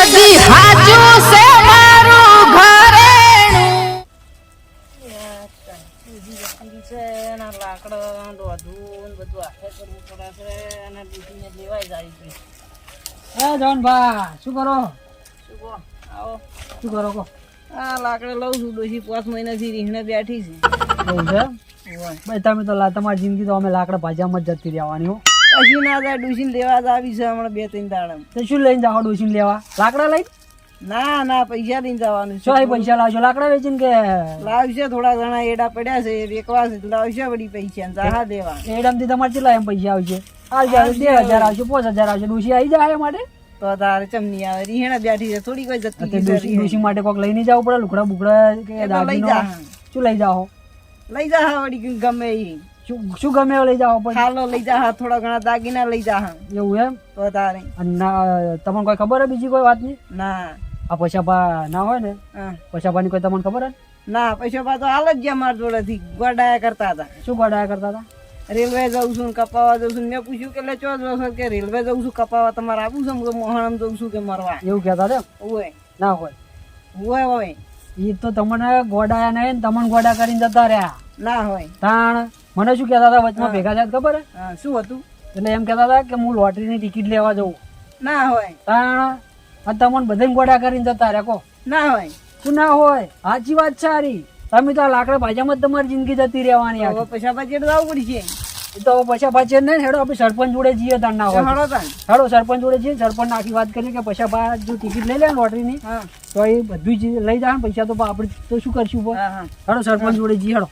સદી હાચું છે મારું ઘરેણું. એના લાકડા દોધું બધું હાથે કરવું પડે છે અને દીદીને લેવાય જાય છે હે જવાનભા શું કરો? શું કહો આવો શું કરો કહો? આ લાકડે લઉં છું ડોશી પાંચ મહિનાથી રીહણે બેઠી છે એવું છે? ભાઈ તમે તો લા- તમારી જિંદગી તો અમે લાકડા ભાજામાં જ જતી રહેવાની હો. પછી ના થાય ડોશીને લેવા જ આવી છે હમણાં બે ત્રણ દાડા તો શું લઈને જાઓ ડોસીને લેવા? લાકડા લઈ ના ના પૈસા લઈને જવાનું શું પૈસા લાવશો? લાકડા વેચીને કે? લાવશે થોડા ઘણા એડા પડ્યા છે વેકવા છે લાવશે વળી પૈસા જાહા દેવા. એડમથી તમારે કેટલા એમ પૈસા આવશે? જાય બે હજાર આવશે પાંચ હજાર આવશે. ડોસી આવી જાય માટે? તો તારે ચમની આવે રીહેણા બેઠી છે થોડી કોઈ જતી ડોસી માટે કોક લઈને જવું પડે લુકડા બુકડા કે લઈ દાગીનો? શું લઈ જાઓ? લઈ જા વળી ગમે એ શું શું ગમે લઈ જાવ પણ? હાલો લઈ જા થોડા ઘણા દાગીના લઈ જા એવું એમ? તો તારે. તમને કોઈ ખબર હે બીજી કોઈ વાતની. ના આ પૈસા ના હોય ને? હા. પૈસા ની કોઈ તમને ખબર હે ના? પૈસા તો હાલ જ ગયા મારા જોડેથી. ગોડાયા કરતા હતા. શું ગોડાયા કરતા હતા? રેલવે જઉં છું કપાવા જઉં છું મેં પૂછ્યું કે ચો જો કે રેલવે જઉં છું કપાવા તમારે આવું છે? હું મોહણમ જઉં છું કે મરવા. એવું કહેતા હતા હોય. ના હોય. હોય હોય. એ તો તમને ગોડાયા નહીં ને તમને ગોડા કરીને જતા રહ્યા. ના હોય. તાણ મને શું કહેતા હતા વચમાં ભેગા થયા ખબર હે? શું હતું? એટલે એમ કહેતા હતા કે હું લોટરીની ટિકિટ લેવા જઉં. ના હોય. તાણ અને તમને બધાને ગોડા કરીને જતા રેકો ના હોય. શું ના હોય? સાચી વાત સારી. તમે તો આ લાકડા ભાજામાં જ તમારી જિંદગી જતી રહેવાની હવે પૈસા પાછી લાવવું પડશે. તો પૈસા પાછી નહીં હેડો આપણે સરપંચ જોડે જઈએ તાર ના હોય. હેડો સરપંચ જોડે જઈએ સરપંચ આખી વાત કરીએ કે પૈસા બા જો ટિકિટ લઈ લે ને લોટરીની તો એ બધું જ લઈ જાય ને પૈસા તો આપણે તો શું કરશું હેડો સરપંચ જોડે જઈએ હેડો.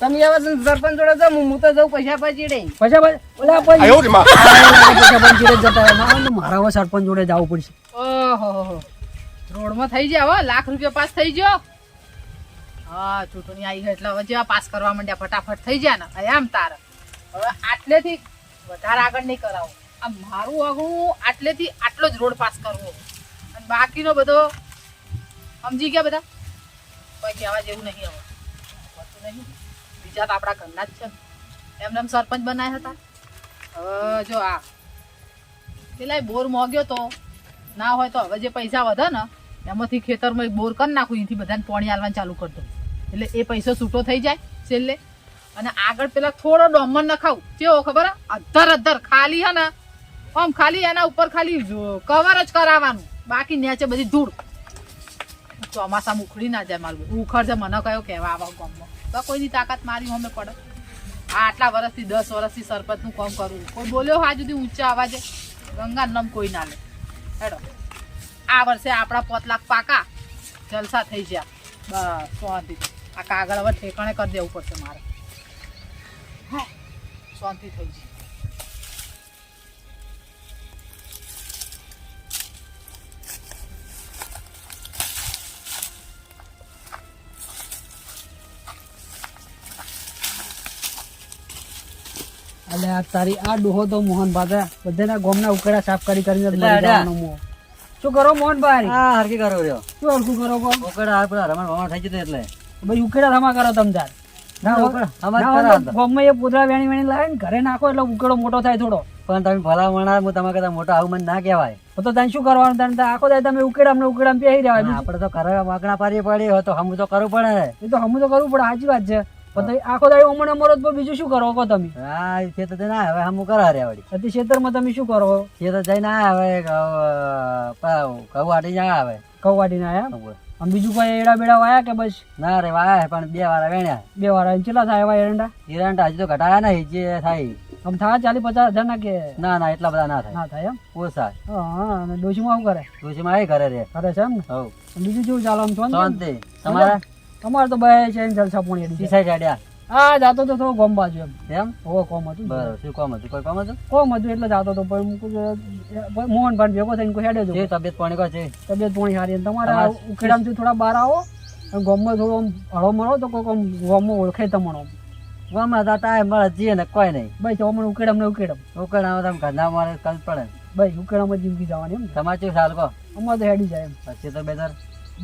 તમે હવે સરપંચ જોડે જાઓ હું તો જાઉં પૈસા પાછી ડે પૈસા ઓલા પછી- આ લાગે પૈસા પંચ જોડે જતા રહે. ના હોય ને હવે સરપંચ જોડે જવું પડશે. ઓહો રોડમાં થઈ જાય હવે લાખ રૂપિયા પાસ થઈ ગયો. હા ચૂંટણી આવી ગઈ એટલે હવે જેવા પાસ કરવા માંડ્યા ફટાફટ થઈ જાય ને. એમ તારે. હવે આટલેથી વધારે આગળ નહીં કરાવો. આ મારું આગળ આટલેથી આટલો જ રોડ પાસ કરવો. અને બાકીનો બધો સમજી ગયા બધા? કોઈ કહેવા જેવું નહીં હવે. નહીં. બીજા તો આપણા ઘરના જ છે. એમને એમ સરપંચ બનાવ્યા હતા. હવે જો આ પેલા બોર મોગ્યો તો, ના હોય તો હવે જે પૈસા વધે ને, એમાંથી ખેતરમાં બોર કરી નાખું, એથી બધાને પાણી આલવાનું ચાલુ કરી દઉં. એટલે એ પૈસો છૂટો થઈ જાય છેલ્લે. અને આગળ પેલા થોડો ડોમર નખાવું. કેવો ખબર? અધર અધર, ખાલી હે ને. આમ ખાલી એના ઉપર ખાલી કવર જ કરાવવાનું. બાકી નીચે બધી ધૂળ. ચોમાસામાં ઉખડી ના જાય મારું. ઉખડશે મને કયો કહેવા આવા ગામમાં. તો કોઈની તાકાત મારી અમે પડે. આ આટલા વર્ષથી દસ વર્ષથી સરપંચનું કામ કરું. કોઈ બોલ્યો હા સુધી ઊંચા અવાજે? ગંગા નમ કોઈ ના લે. હેડો. આ વર્ષે આપણા પોત લાખ પાકા જલસા થઈ ગયા. બસ શાંતિ. આ કાગળ હવે ઠેકાણે કરી દેવું પડશે મારે. હા, શાંતિ થઈ છે એટલે આ તારી આ ડોહો તો મોહન બાદા બધાના ગોમના ઉકેડા સાફ કરી કરીને. શું કરો મોહનભાઈ? હા હરકી કરો રહ્યો. શું હરકું કરો કો ઉકેડા આ પેલા રમણ ભમણ થઈ જતો એટલે. ભાઈ ઉકેડા રમા કરો તમ તાર. ના હોય- ઉકેડા થમા જ ના હોય કરા તો તો. ગોમમાં એ પોતરા વેણી વેણી લાવે ને ઘરે નાખો એટલે ઉકેડો મોટો થાય થોડો. પણ તમે ભલા મણા હું તમારા કરતા મોટા આવું મને ના કહેવાય. તો તને શું કરવાનું? તને આખો થાય તમે ઉકેડા અમને ઉકેડા પહેરી રહ્યા આપણે તો ઘરે વાંકણા પારી પડી હોય તો હમું તો કરવું પડે. એ તો હમું તો કરવું પડે સાચી વાત છે. પણ આખો દાડી અમને મરો તો બીજું શું કરો કહો તમે? હા ખેતર જઈને હવે હમ કરા રે વળી. અતિ ખેતરમાં તમે શું કરો? ખેતર જઈને આવ્યા હવે આટી ના આવે ઘઉં વાટીને આવ્યા? આમ બીજું કોઈ એડા બેડા વાયા કે બસ? ના રે વાયા પણ બે વાર વેણ્યા. બે વાર ચેલા થાય એવા એરંડા? એરંડા હજી તો ઘટાયા નહીં જે થાય. આમ થાય ચાલી પચાસ હજાર ના કે? ના ના એટલા બધા ના થાય. ના થાય એમ? ઓછા હા અને ડોશીમાં શું કરે? તુલસીમાં એ ઘરે રે કરે છે એમ ને? બીજું જેવું ચાલો આમ? શાંતિ તમારા? અમારે તો બે છે જલસા પોણી પીસાઈ ચાડ્યા હા જાતો તો થોડો ગોમ બાજુ એમ. એમ? હો કોમ હતું બરાબર. શું કોમ હતું? કોઈ કામ હતું? કોમ હતું એટલે જાતો તો પણ હું મોહન ભાઈ ભેગો થઈને કોઈ હેડે જે જો તબિયત પાણી કહો છે. તબિયત પાણી સારી. તમારા ઉકેડામાંથી થોડા બહાર આવો અને ગોમમાં થોડો આમ હળો મળો તો કોઈક આમ ગોમમાં ઓળખે તમારો ગોમમાં ગામમાં તો ટાઈમ મળે જીએ ને કોઈ નહીં. ભાઈ તો હમણાં ઉકેડમ ને ઉકેડમ આવો તમે ઘરના મારે કલ પડે. ભાઈ ઉકેડામાં જિંદગી જવાની એમ. તમારે શું સાલ કહો અમારે તો હેડી જાય એમ. પછી તો બેદર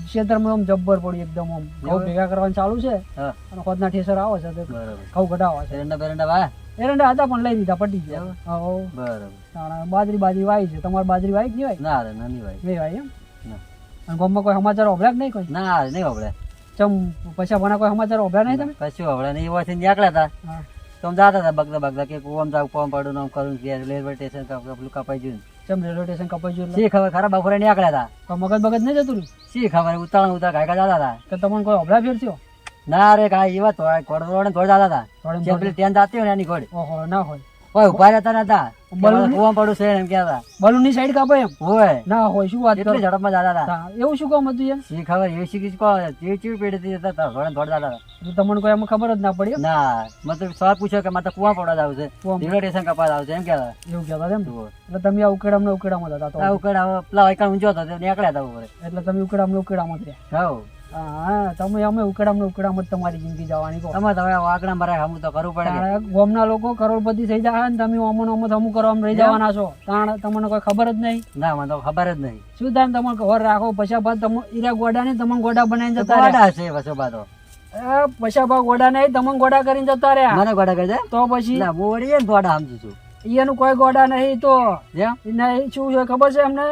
ક્ષેત્રમાં આમ જબ્બર પડી એકદમ આમ. ઘઉં ભેગા કરવાનું ચાલુ છે? અને ખોદના ઠેસર આવે છે તો ઘઉં ઘટાવા છે. એરંડા બેરંડા વાયા? એરંડા હતા પણ લઈ દીધા પટી ગયા. હા બરોબર. બાજરી બાજરી વાય છે. તમારે બાજરી વાય કે નહીં ના રે નાની ભાઈ વાઈ. નહીં વાય એમ. અને ગામમાં કોઈ સમાચાર ઓભળ્યા કે નહીં કોઈ? ના નહીં આપણે ચમ પછી ભણા કોઈ સમાચાર ઓભળ્યા નહીં તમે? પછી આપણે નહીં. એવાથી નીકળ્યા હતા. તો જાતા હતા બગદા બગદા કે કોમ જાવ કોમ પડું ને આમ કરું કે રેલવે સ્ટેશન પેલું કપાઈ ગયું ચમ રેલવે સ્ટેશન કપાઈ ગયું શી ખબર? ખરા બપોરે આકડ્યા હતા તો. મગજ બગજ નહીં જતું શી ખબર? ઉતાળ ઉતાળ ગાયકા જતા હતા તો તમને કોઈ ઓભળા ફેર ના રે કાંઈ એવા થોડા ઘોડ થોડ જતા હતા પેલી ટ્રેન જાતી હોય ને એની ઘોડ. ઓહો ના હોય. કોઈ ઊભા રહેતા નતા બલૂન? કુવામ પડું છે એમ કહેતા. બલૂનની સાઈડ કાપે હોય ના હોય શું વાત કરો? ઝડપમાં જતા હતા. એવું શું કામ હતું યાર શી ખબર એ શીખી પેઢી જતા હતા જતા તમને કોઈ એમ ખબર જ ના પડી ના મતલબ સવાલ પૂછ્યો કે મારે કુવા પડવા જાવ છે. રેલવે સ્ટેશન કપાસ આવશે એમ કહેતા. એવું કહેતા એમ. એટલે તમે આ ઉકેડામાં ને ઉકેડામાં હતા હવે પેલા વાયકા ઊંચો હતો નીકળ્યા હતા ઉપર એટલે તમે ઉકેડામાં ને ઉકેડામાં હા તમે અમે ઉકડામ ને ઉકડામ જ તમારી જિંદગી જવાની કહો. તમે તમે વાગણા મારે હમું તો કરવું પડે ગોમ ના લોકો કરોડપતિ થઈ જાય ને તમે અમો ને અમો અમુક કરવા રહી જવાના છો. તાણ તમને કોઈ ખબર જ નહીં? ના મને તો ખબર જ નહીં. શું તાણ તમે ઘર રાખો પછી બાદ તમે ઈરા ગોડા ને તમને ગોડા બનાવીને જતા ગોડા છે પછી બાદ પછી ગોડા નહીં તમને ગોડા કરીને જતા રહ્યા. મને ગોડા કરી તો પછી? ના ગોડા સમજુ છું. એનું કોઈ ગોડા નહીં તો. નહીં શું છે ખબર છે એમને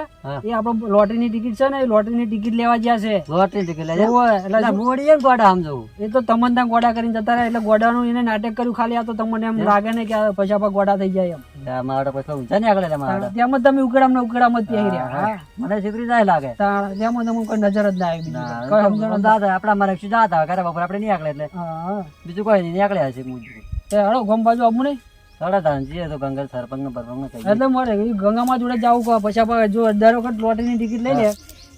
એ આપડે લોટરી ની ટિકિટ છે ને એ લોટરીની ટિકિટ લેવા ગયા છે. લોટરી ટિકિટ એટલે મોડી એમ ગોડા સમજુ એ તો તમને ત્યાં ગોડા કરીને જતા રહ્યા એટલે ગોડાનું એને નાટક કર્યું ખાલી આ તો તમને એમ લાગે ને કે પછી પૈસા ગોડા થઈ જાય એમ. મારા પછી ઊંચા નહીં આગળ મારા ત્યાં તમે ઉકેડામ ને ઉકેડામ જ ત્યાં રહ્યા મને છોકરી જાય લાગે. ત્યાં તમને કોઈ નજર જ ના આવી ના. દાદા આપડા મારે શું જાતા ઘરે બપોર આપણે નહીં આગળ એટલે. બીજું કોઈ નહીં આગળ હશે હું. હળો ગમ બાજુ આવું નહીં? સાડા ત્રણ તો ગંગા સરપંચ ને પરપંચ ને એટલે મારે ગંગામાં જોડે જવું કહો પછી આપણે જો દર વખત લોટરીની ટિકિટ લઈ લે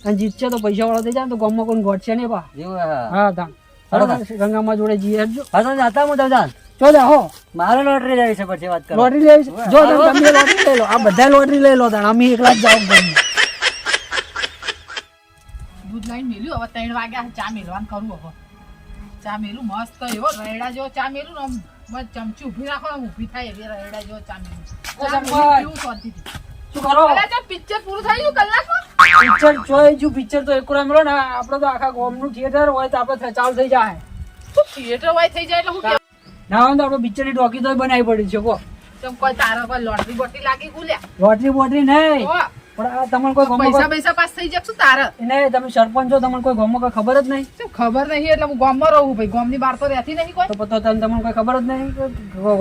અને જીતશે તો પૈસા વાળો થઈ જાય તો ગામમાં કોઈ ઘટશે નહીં પા જેવું હા હા. ગંગામાં જોડે જઈએ હા તો જાતા હું દાદા જો હો. મારે લોટરી લેવી છે પછી વાત કરો. લોટરી લેવી છે? જો તમે તમે લોટરી લઈ લો. આ બધા લોટરી લઈ લો તાણ. અમે એકલા જ જાવ ગમે દૂધ લાઈન મેલ્યું હવે ત્રણ વાગ્યા ચા મેલવાનું કરું હવે. ચા મેલું મસ્ત એવો રેડા જેવો ચા મેલું ને બસ ચમચી ઊભી રાખો ને આમ ઊભી થાય એવી રેડા જેવો ચા મેલું ચા મેલું સંભાળ. પીવું શાંતિથી. શું કરો? પિક્ચર પૂરું થઈ ગયું કલાકમાં? પિક્ચર જોઈ જો પિક્ચર તો એકura મળો ને આપણે તો આખા ગામનું થિયેટર હોય તો આપણે ચાલુ થઈ જાય. થિયેટર વાય થઈ જાય એટલે હું? ના હોય તો આપણે પિક્ચરની ટોકી તો બનાવી પડી છે કો કોઈ તારા પર લોટરી બોટરી લાગી ગુલ્યા? લોટરી બોટરી નહીં. પણ આ તમને કોઈ પૈસા પૈસા પાસ થઈ જાય શું તારે. એને તમે સરપંચ છો તમને કોઈ ગામમાં કોઈ ખબર જ નહીં. ખબર નહીં એટલે હું ગામમાં રહું ભાઈ. ગામની બહાર તો રહેતી નહીં કોઈ. તો પછી તમને તમને કોઈ ખબર જ નહીં કે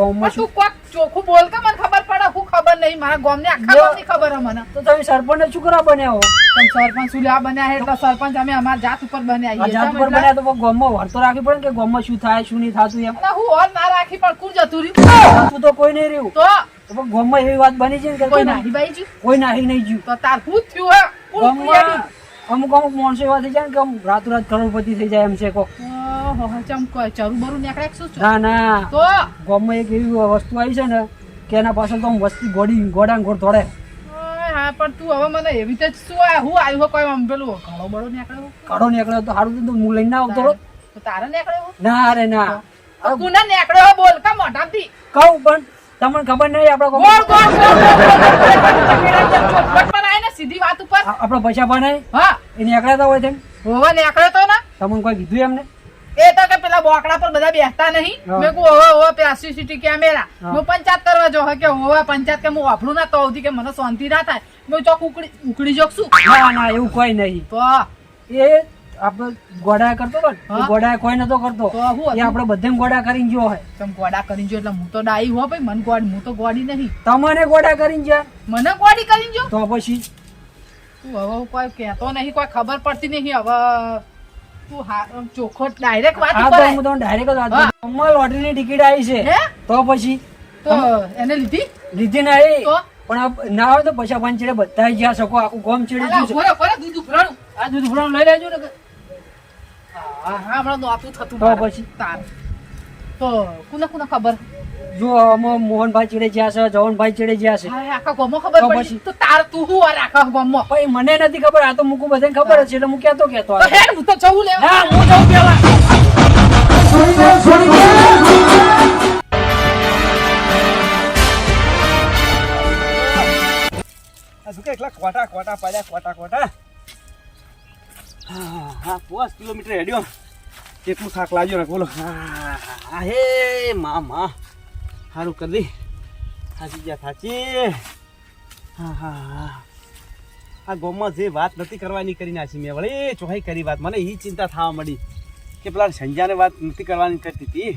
ગામમાં શું તું કોક ચોખ્ખું બોલ કે મને ખબર પડે? હું ખબર નહીં. મારા ગામની આખા. ગામની ખબર મને. તો તમે સરપંચ શું કરવા બન્યા હો? તમે સરપંચ સુલ્યા બન્યા છે? એટલે સરપંચ અમે અમારા જાત ઉપર બન્યા છીએ. જાત ઉપર બન્યા તો ગામમાં વર્તો રાખી પડે કે ગામમાં શું થાય શું નહીં થતું એમ. હું ઓર ના રાખી પણ કુર જતું રહ્યું. તું તો કોઈ નહીં રહ્યું. તો પછી ગામમાં એવી વાત બની છે ને કે કોઈ નાહી બાઈ જ્યું? કોઈ નાહી નહીં જ્યું. તો તાર હું થયું હે ગામમાં અમુક અમુક માણસો એવા થઈ જાય ને કે રાતોરાત કરોડપતિ થઈ જાય એમ છે કો? ના ના. તો? ગામમાં એક એવી વસ્તુ આવી છે ને કે એના પાછળ તો વસ્તી ગોડી ગોડા ને ગોળ દોડે હા પણ તું હવે મને એવી રીતે શું આ હું આવ્યો કોઈ આમ પેલું ઘણો બળો નીકળ્યો? કાઢો નીકળ્યો તો સારું તો હું લઈને ના આવતો તારે નીકળ્યો? ના રે ના. તું ના નીકળ્યો બોલ કા મોઢાથી? કહું પણ તમને ખબર નહીં આપડા ગોળ ગોળ ગોળ ને સીધી વાત ઉપર આપણો પૈસા પણ હા એ નીકળ્યા હોય તેમ હોવા નીકળ્યો તો ને તમને કોઈ કીધું એમને એ તો કે પેલા બોકડા પર બધા બેસતા નહીં મેં કહું હવે હવે પેલા સીસીટી કેમેરા હા. પંચાયત કરવા જો કે હવે પંચાયત કે હું વાપરું ના તો કે મને શાંતિ ના થાય મેં ચોક ઉકળી ઉકળી જોક શું ના ના એવું કોઈ નહીં તો એ આપણે ગોડા કરતો હતો ને ગોડા કોઈ નતો કરતો. તો હું એ? આપણે બધે ગોડા કરીને ગયો હોય. તમે ગોડા કરીને જો એટલે હું તો ડાઈ હો ભાઈ મને ગોડ હું તો ગોડી નહીં. તમને ગોડા કરીને ગયા મને ગોડી કરીને જો તો પછી? તું હવે કોઈ કહેતો નહીં કોઈ ખબર પડતી નહીં હવે તું હા ચોખ્ખો ડાયરેક્ટ વાત આ તો હું તમને ડાયરેક્ટ વાત કરું. લોટરીની ટિકિટ આવી છે. તો પછી? તો એને લીધી? લીધી નહીં. તો? પણ ના હોય તો પૈસા પાંચડે બધા જ્યાં શકો આખું ગોમ ચડે દૂધ ઉભરાણું. આ દૂધ લઈ લેજો ને હા હા, હમણાં નહોતું થતું તો. પછી? તાર. તો કુને કુને ખબર? જો આમાં મોહનભાઈ ચીડે જ્યાં છે જવનભાઈ ચીડે જ્યાં છે. હા, આખા ગામમાં ખબર પડી. તો તાર તું હું વાર આખા ગામમાં? ભાઈ મને નથી ખબર આ તો મૂકું બધાને ખબર છે એટલે હું ક્યાં તો કહેતો તો હું તો જવું લે હા હું જઉં પેલા આ શું કે એકલા કોટા કોટા પડ્યા કોટા કોટા હા હા પાંચ કિલોમીટર હેડ્યો કેટલું થાક લાગ્યો ને બોલો. હા હા, મા મા. સારું કરી થાચી ગયા થાકી. હા હા હા. આ ગોમાં જે વાત નથી કરવાની કરી નાખી મેં. વળી ચોહાઈ કરી વાત. મને એ ચિંતા થવા મળી કે પેલા સંજાને વાત નથી કરવાની કરતી હતી.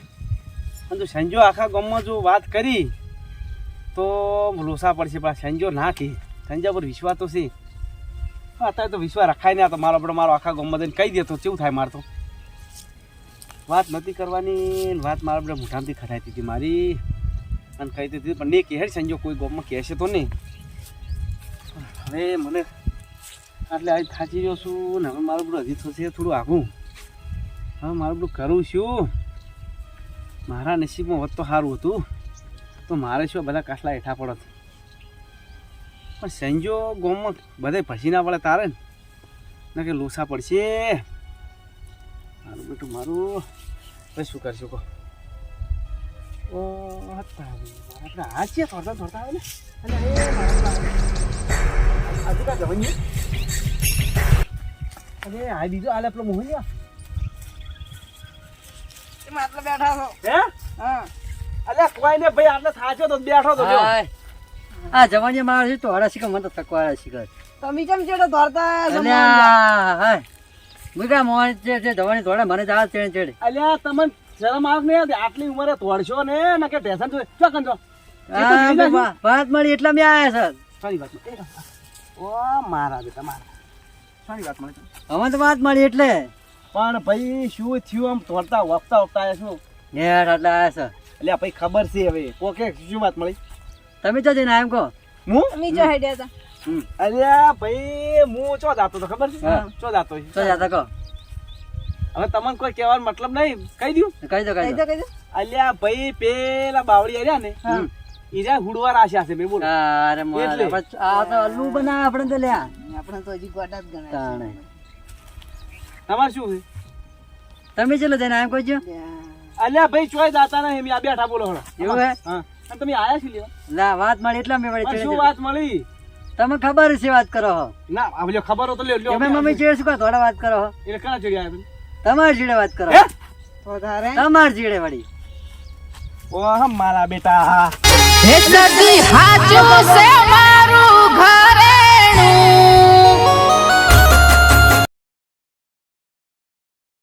અને જો સંજો આખા ગામમાં જો વાત કરી તો લોસા પડશે. પણ સંજો ના કહી. સંજા પર વિશ્વાસ તો છે. અત્યારે તો વિશ્વાસ રખાય ને આ તો મારો આપણે મારો આખા ગમત કહી દેતો કેવું થાય મારે તો? વાત નથી કરવાની વાત મારા આપણે મોઢામાંથી ખટાતી હતી મારી. અને કહી દીધી પણ નહીં કહે સંજો કોઈ ગોમમાં કહેશે તો નહીં. હવે મને એટલે આજે થાચી ગયો છું ને હવે મારું બધું હજી થશે થોડું આઘું હવે મારું બધું કરું છું. મારા નસીબમાં હોત તો સારું હતું. તો મારે શું બધા કાસલા હેઠા પડત? પણ સંજો ગામમાં બધે ભસી ના પડે તારે ને? કે લોસા પડશે. મારું બેટું મારું. હવે શું કરશું કહો? ઓ આપણે હાથ છે થોડતા થોડતા આવે ને? અને એ મારા આજુ કા જવાની અરે આ બીજો આલે મોહનિયા. એમાં આટલા બેઠા છો. હે? હા. અલ્યા કોઈ ને ભાઈ આટલે થાચો તો બેઠો તો. આ જવાની મારે છે તો હડા શીખર મને તો થકવાડા શીખર તમે કેમ ચેડો ધોરતા અલ્યા હાય. મુકા મોહન છે છે જવાની થોડા મને જાળ ચેડે ચેડે અલ્યા તમને શરમ આવ ને આટલી ઉંમરે તોડશો ને ના કે ટેશન જો ચો કંજો વાત મળી એટલા મેં આયા સર સારી વાત ઓ મારા બેટા મારા. સારી વાત મળી. હવે તો વાત મળી એટલે. પણ ભાઈ શું થયું આમ તોડતા વખતા વખતા આયા શું ને એટલે આયા સર અલ્યા ભાઈ ખબર છે હવે. ઓકે શું વાત મળી? તમે તો જઈને આમ કહો. હું? તમે જો હેડ્યા હતા. અલ્યા ભાઈ હું ચો જાતો તો ખબર છે. ચો જાતો ચો જાતો કહો. હવે તમને કોઈ કહેવાનો મતલબ નહીં? કહી દઉં? કહી દો કહી કહી દો કહી દો. અલ્યા ભાઈ પેલા બાવળી આર્યા ને ઈરા હુડવા રાશ્યા છે મે બોલ. અરે મારે આ તો અલ્લુ બના આપણે તો લ્યા. આપણે તો હજી ગોડા જ ગણાય તમાર તમારે શું છે? તમે ચલો જઈને આમ કહેજો અલ્યા ભાઈ ચોય જાતા નહીં આ બેઠા બોલો હળો એવું હે? હા. અને તમે આયા છો લ્યો. ના વાત મળી એટલા મે વળી શું વાત મળી તમે ખબર છે વાત કરો હો. ના આવજો ખબર હો તો લ્યો લ્યો તમે મમ્મી ચેડે શું કહો થોડા વાત કરો હો? એટલે કણા ચડી આવ્યા તમાર ચીડે વાત કરો. વધારે? તમાર ચીડે વળી. ઓહ મારા બેટા. હે સગી હાચું છે મારું.